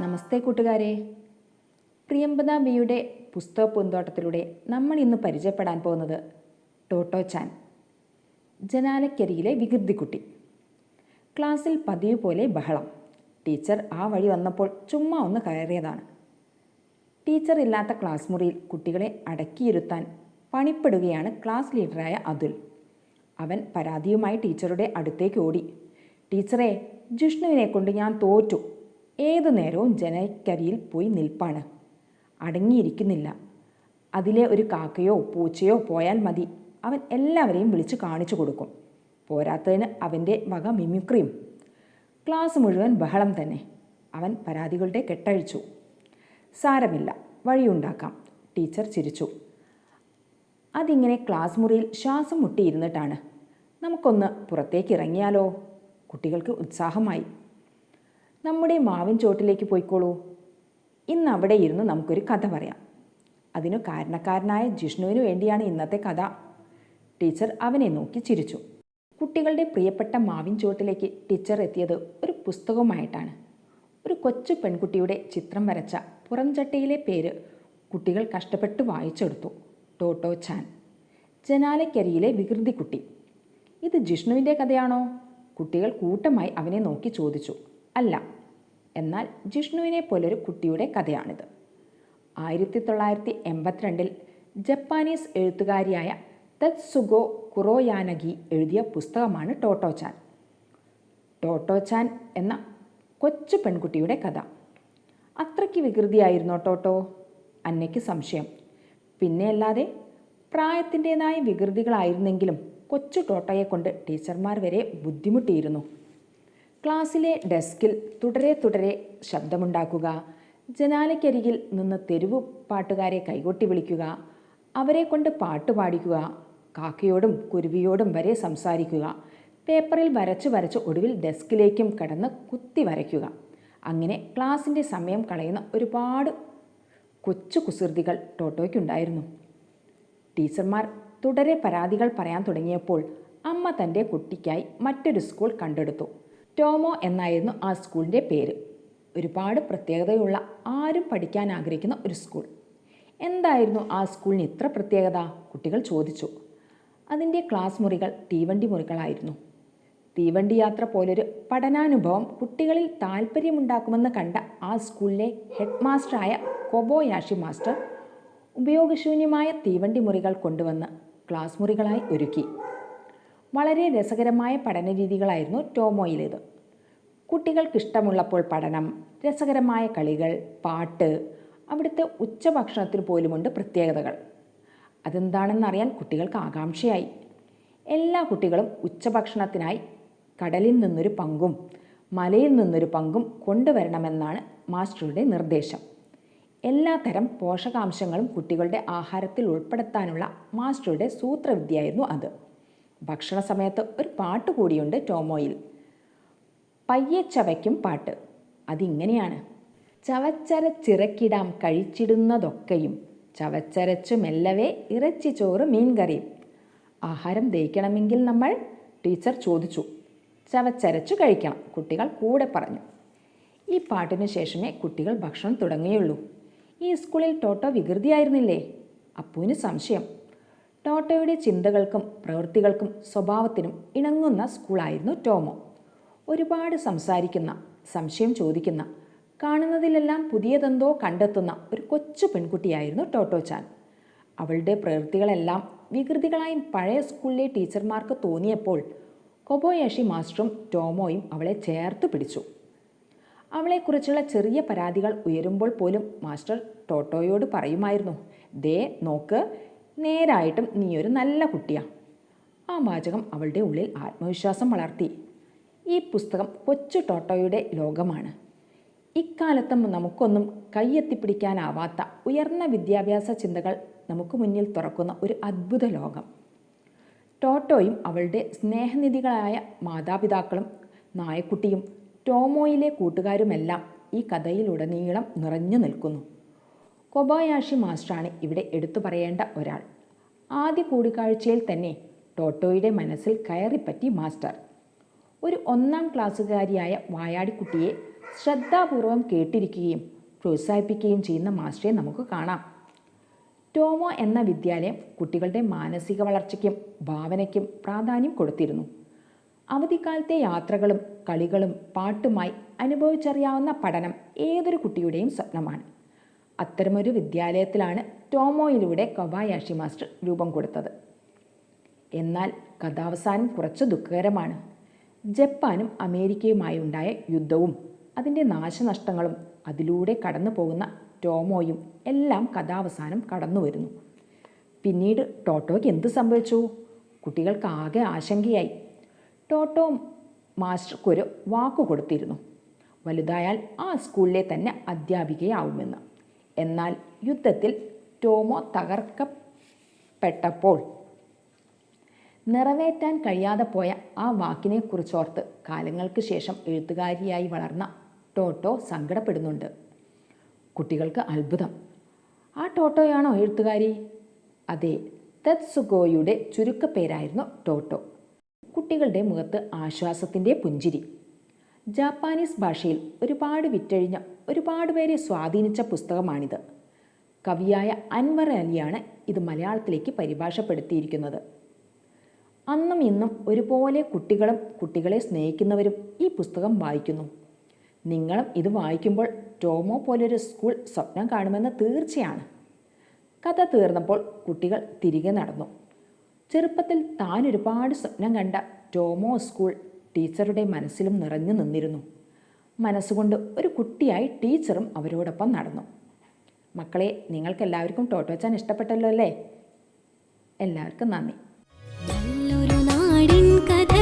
നമസ്തേ കൂട്ടുകാരെ. പ്രിയമ്പത ബിയുടെ പുസ്തക പൂന്തോട്ടത്തിലൂടെ നമ്മൾ ഇന്ന് പരിചയപ്പെടാൻ പോകുന്നത് ടോട്ടോ ചാൻ ജനാലക്കരിയിലെ വികൃതിക്കുട്ടി. ക്ലാസ്സിൽ പതിവ് പോലെ ബഹളം. ടീച്ചർ ആ വഴി വന്നപ്പോൾ ചുമ്മാ ഒന്ന് കയറിയതാണ്. ടീച്ചർ ഇല്ലാത്ത ക്ലാസ് മുറിയിൽ കുട്ടികളെ അടക്കിയിരുത്താൻ പണിപ്പെടുകയാണ് ക്ലാസ് ലീഡറായ അതുൽ. അവൻ പരാതിയുമായി ടീച്ചറുടെ അടുത്തേക്ക് ഓടി. ടീച്ചറെ ജിഷ്ണുവിനെ കൊണ്ട് ഞാൻ തോറ്റു. ഏതു നേരവും ജനക്കരിയിൽ പോയി നിൽപ്പാണ്. അടങ്ങിയിരിക്കുന്നില്ല. അതിലെ ഒരു കാക്കയോ പൂച്ചയോ പോയാൽ മതി. അവൻ എല്ലാവരെയും വിളിച്ച് കാണിച്ചു കൊടുക്കും. പോരാത്തതിന് അവന്റെ വക മിമിക്രിയും. ക്ലാസ് മുഴുവൻ ബഹളം തന്നെ. അവൻ പരാതികളുടെ കെട്ടഴിച്ചു. സാരമില്ല വഴിയുണ്ടാക്കാം. ടീച്ചർ ചിരിച്ചു. അതിങ്ങനെ ക്ലാസ് മുറിയിൽ ശ്വാസം മുട്ടിയിരുന്നിട്ടാണ്. നമുക്കൊന്ന് പുറത്തേക്ക് ഇറങ്ങിയാലോ? കുട്ടികൾക്ക് ഉത്സാഹമായി. നമ്മുടെ മാവിൻ ചോട്ടിലേക്ക് പോയിക്കോളൂ. ഇന്ന് അവിടെ ഇരുന്ന് നമുക്കൊരു കഥ പറയാം. അതിനു കാരണക്കാരനായ ജിഷ്ണുവിന് വേണ്ടിയാണ് ഇന്നത്തെ കഥ. ടീച്ചർ അവനെ നോക്കി ചിരിച്ചു. കുട്ടികളുടെ പ്രിയപ്പെട്ട മാവിൻ ചോട്ടിലേക്ക് ടീച്ചർ എത്തിയത് ഒരു പുസ്തകവുമായിട്ടാണ്. ഒരു കൊച്ചു പെൺകുട്ടിയുടെ ചിത്രം വരച്ച പുറംചട്ടയിലെ പേര് കുട്ടികൾ കഷ്ടപ്പെട്ട് വായിച്ചെടുത്തു. ടോട്ടോ ചാൻ. ജനാലക്കരിയിലെ വികൃതിക്കുട്ടി. ഇത് ജിഷ്ണുവിന്റെ കഥയാണോ? കുട്ടികൾ കൂട്ടമായി അവനെ നോക്കി ചോദിച്ചു. അല്ല. എന്നാൽ ജിഷ്ണുവിനെ പോലൊരു കുട്ടിയുടെ കഥയാണിത്. ആയിരത്തി തൊള്ളായിരത്തി എൺപത്തിരണ്ടിൽ ജപ്പാനീസ് എഴുത്തുകാരിയായ തത്സുഗോ കുറോയാനഗി എഴുതിയ പുസ്തകമാണ് ടോട്ടോ ചാൻ ടോട്ടോ ചാൻ എന്ന കൊച്ചു പെൺകുട്ടിയുടെ കഥ. അത്രയ്ക്ക് വികൃതിയായിരുന്നോ ടോട്ടോ? അന്നയ്ക്ക് സംശയം. പിന്നെയല്ലാതെ പ്രായത്തിന്റെതായ വികൃതികളായിരുന്നെങ്കിലും കൊച്ചു ടോട്ടോയെ കൊണ്ട് ടീച്ചർമാർ വരെ ബുദ്ധിമുട്ടിയിരുന്നു. ക്ലാസ്സിലെ ഡെസ്കിൽ തുടരെ തുടരെ ശബ്ദമുണ്ടാക്കുക. ജനാലയ്ക്കരികിൽ നിന്ന് തെരുവു പാട്ടുകാരെ കൈകൊട്ടി വിളിക്കുക. അവരെ കൊണ്ട് പാട്ട് പാടിക്കുക. കാക്കയോടും കുരുവിയോടും വരെ സംസാരിക്കുക. പേപ്പറിൽ വരച്ച് വരച്ച് ഒടുവിൽ ഡെസ്കിലേക്കും കടന്ന് കുത്തി വരയ്ക്കുക. അങ്ങനെ ക്ലാസ്സിന്റെ സമയം കളയുന്ന ഒരുപാട് കൊച്ചു കുസൃതികൾ ടോട്ടോയ്ക്കുണ്ടായിരുന്നു. ടീച്ചർമാർ തുടരെ പരാതികൾ പറയാൻ തുടങ്ങിയപ്പോൾ അമ്മ തന്റെ കുട്ടിക്കായി മറ്റൊരു സ്കൂൾ കണ്ടെടുത്തു. ടോമോ എന്നായിരുന്നു ആ സ്കൂളിന്റെ പേര്. ഒരുപാട് പ്രത്യേകതയുള്ള ആരും പഠിക്കാൻ ആഗ്രഹിക്കുന്ന ഒരു സ്കൂൾ. എന്തായിരുന്നു ആ സ്കൂളിന് ഇത്ര പ്രത്യേകത? കുട്ടികൾ ചോദിച്ചു. അതിന്റെ ക്ലാസ് മുറികൾ തീവണ്ടി മുറികളായിരുന്നു. തീവണ്ടി യാത്ര പോലൊരു പഠനാനുഭവം കുട്ടികളിൽ താല്പര്യമുണ്ടാക്കുമെന്ന് കണ്ട ആ സ്കൂളിലെ ഹെഡ് മാസ്റ്ററായ കൊബോയാഷി മാസ്റ്റർ ഉപയോഗശൂന്യമായ തീവണ്ടി മുറികൾ കൊണ്ടുവന്ന് ക്ലാസ് മുറികളായി ഒരുക്കി. വളരെ രസകരമായ പഠന രീതികളായിരുന്നു ടോമോയിലേത്. കുട്ടികൾക്കിഷ്ടമുള്ളപ്പോൾ പഠനം രസകരമായ കളികൾ പാട്ട് അവിടുത്തെ ഉച്ചഭക്ഷണത്തിന് പോലുമുണ്ട് പ്രത്യേകതകൾ. അതെന്താണെന്നറിയാൻ കുട്ടികൾക്ക് ആകാംക്ഷയായി. എല്ലാ കുട്ടികളും ഉച്ചഭക്ഷണത്തിനായി കടലിൽ നിന്നൊരു പങ്കും മലയിൽ നിന്നൊരു പങ്കും കൊണ്ടുവരണമെന്നാണ് മാസ്റ്ററുടെ നിർദ്ദേശം. എല്ലാത്തരം പോഷകാംശങ്ങളും കുട്ടികളുടെ ആഹാരത്തിൽ ഉൾപ്പെടുത്താനുള്ള മാസ്റ്ററുടെ സൂത്രവിദ്യയായിരുന്നു അത്. ഭക്ഷണ സമയത്ത് ഒരു പാട്ട് കൂടിയുണ്ട് ടോമോയിൽ പയ്യെ ചവയ്ക്കും പാട്ട്. അതിങ്ങനെയാണ്. ചവച്ചരച്ചിറക്കിടാം കഴിച്ചിടുന്നതൊക്കെയും. ചവച്ചരച്ചു മെല്ലവേ ഇറച്ചി ചോറ് മീൻകറിയും. ആഹാരം ദഹിക്കണമെങ്കിൽ നമ്മൾ ടീച്ചർ ചോദിച്ചു. ചവച്ചരച്ചു കഴിക്കണം. കുട്ടികൾ കൂടെ പറഞ്ഞു. ഈ പാട്ടിന് ശേഷമേ കുട്ടികൾ ഭക്ഷണം തുടങ്ങുകയുള്ളൂ. ഈ സ്കൂളിൽ ടോട്ടോ വികൃതിയായിരുന്നില്ലേ? അപ്പുവിന് സംശയം. ടോട്ടോയുടെ ചിന്തകൾക്കും പ്രവൃത്തികൾക്കും സ്വഭാവത്തിനും ഇണങ്ങുന്ന സ്കൂളായിരുന്നു ടോമോ. ഒരുപാട് സംസാരിക്കുന്ന സംശയം ചോദിക്കുന്ന കാണുന്നതിലെല്ലാം പുതിയതെന്തോ കണ്ടെത്തുന്ന ഒരു കൊച്ചു പെൺകുട്ടിയായിരുന്നു ടോട്ടോ ചാൻ അവളുടെ പ്രവൃത്തികളെല്ലാം വികൃതികളായി പഴയ സ്കൂളിലെ ടീച്ചർമാർക്ക് തോന്നിയപ്പോൾ കൊബോയാഷി മാസ്റ്ററും ടോമോയും അവളെ ചേർത്ത് പിടിച്ചു. അവളെക്കുറിച്ചുള്ള ചെറിയ പരാതികൾ ഉയരുമ്പോൾ പോലും മാസ്റ്റർ ടോട്ടോയോട് പറയുമായിരുന്നു ദേ നോക്ക് നേരായിട്ടും നീ ഒരു നല്ല കുട്ടിയാണ് ആ വാചകം അവളുടെ ഉള്ളിൽ ആത്മവിശ്വാസം വളർത്തി. ഈ പുസ്തകം കൊച്ചു ടോട്ടോയുടെ ലോകമാണ്. ഇക്കാലത്തും നമുക്കൊന്നും കൈയെത്തിപ്പിടിക്കാനാവാത്ത ഉയർന്ന വിദ്യാഭ്യാസ ചിന്തകൾ നമുക്ക് മുന്നിൽ തുറക്കുന്ന ഒരു അത്ഭുത ലോകം. ടോട്ടോയും അവളുടെ സ്നേഹനിധികളായ മാതാപിതാക്കളും നായക്കുട്ടിയും ടോമോയിലെ കൂട്ടുകാരുമെല്ലാം ഈ കഥയിലുടനീളം നിറഞ്ഞു നിൽക്കുന്നു. കൊബായാഷി മാസ്റ്ററാണ് ഇവിടെ എടുത്തു പറയേണ്ട ഒരാൾ. ആദ്യ കൂടിക്കാഴ്ചയിൽ തന്നെ ടോട്ടോയുടെ മനസ്സിൽ കയറിപ്പറ്റി മാസ്റ്റർ. ഒരു ഒന്നാം ക്ലാസ്സുകാരിയായ വായാടിക്കുട്ടിയെ ശ്രദ്ധാപൂർവം കേട്ടിരിക്കുകയും പ്രോത്സാഹിപ്പിക്കുകയും ചെയ്യുന്ന മാസ്റ്ററെ നമുക്ക് കാണാം. ടോമോ എന്ന വിദ്യാലയം കുട്ടികളുടെ മാനസിക വളർച്ചയ്ക്കും ഭാവനയ്ക്കും പ്രാധാന്യം കൊടുത്തിരുന്നു. അവധിക്കാലത്തെ യാത്രകളും കളികളും പാട്ടുമായി അനുഭവിച്ചറിയാവുന്ന പഠനം ഏതൊരു കുട്ടിയുടെയും സ്വപ്നമാണ്. അത്തരമൊരു വിദ്യാലയത്തിലാണ് ടോമോയിലൂടെ കൊബായാഷി മാസ്റ്റർ രൂപം കൊടുത്തത്. എന്നാൽ കഥാവസാനം കുറച്ച് ദുഃഖകരമാണ്. ജപ്പാനും അമേരിക്കയുമായി ഉണ്ടായ യുദ്ധവും അതിന്റെ നാശനഷ്ടങ്ങളും അതിലൂടെ കടന്നു പോകുന്ന ടോമോയും എല്ലാം കഥാവസാനം കടന്നു വരുന്നു പിന്നീട് ടോട്ടോയ്ക്ക് എന്ത് സംഭവിച്ചു? കുട്ടികൾക്ക് ആകെ ആശങ്കയായി. ടോട്ടോ മാസ്റ്റർക്കൊരു വാക്കു കൊടുത്തിരുന്നു. വലുതായാൽ ആ സ്കൂളിലെ തന്നെ അധ്യാപികയാവുമെന്ന്. എന്നാൽ യുദ്ധത്തിൽ ടോമോ തകർക്കപ്പെട്ടപ്പോൾ നിറവേറ്റാൻ കഴിയാതെ പോയ ആ വാക്കിനെക്കുറിച്ചോർത്ത് കാലങ്ങൾക്ക് ശേഷം എഴുത്തുകാരിയായി വളർന്ന ടോട്ടോ സങ്കടപ്പെടുന്നുണ്ട്. കുട്ടികൾക്ക് അത്ഭുതം. ആ ടോട്ടോയാണോ എഴുത്തുകാരി? അതെ തെത്സുഗോയുടെ ചുരുക്കപ്പേരായിരുന്നു ടോട്ടോ. കുട്ടികളുടെ മുഖത്ത് ആശ്വാസത്തിന്റെ പുഞ്ചിരി. ജാപ്പാനീസ് ഭാഷയിൽ ഒരുപാട് വിറ്റഴിഞ്ഞ ഒരുപാട് പേരെ സ്വാധീനിച്ച പുസ്തകമാണിത്. കവിയായ അൻവർ അലിയാണ് ഇത് മലയാളത്തിലേക്ക് പരിഭാഷപ്പെടുത്തിയിരിക്കുന്നത്. അന്നും ഇന്നും ഒരുപോലെ കുട്ടികളും കുട്ടികളെ സ്നേഹിക്കുന്നവരും ഈ പുസ്തകം വായിക്കുന്നു. നിങ്ങളും ഇത് വായിക്കുമ്പോൾ ടോമോ പോലൊരു സ്കൂൾ സ്വപ്നം കാണുമെന്ന് തീർച്ചയാണ്. കഥ തീർന്നപ്പോൾ കുട്ടികൾ തിരികെ നടന്നു. ചെറുപ്പത്തിൽ താൻ ഒരുപാട് സ്വപ്നം കണ്ട ടോമോ സ്കൂൾ ടീച്ചറുടെ മനസ്സിലും നിറഞ്ഞു നിന്നിരുന്നു. മനസ്സുകൊണ്ട് ഒരു കുട്ടിയായി ടീച്ചറും അവരോടൊപ്പം നടന്നു. മക്കളെ നിങ്ങൾക്കെല്ലാവർക്കും ടോട്ടോച്ചാൻ ഇഷ്ടപ്പെട്ടല്ലോ അല്ലേ? എല്ലാവർക്കും നന്ദി. നല്ലൊരു നാടിൻ കഥ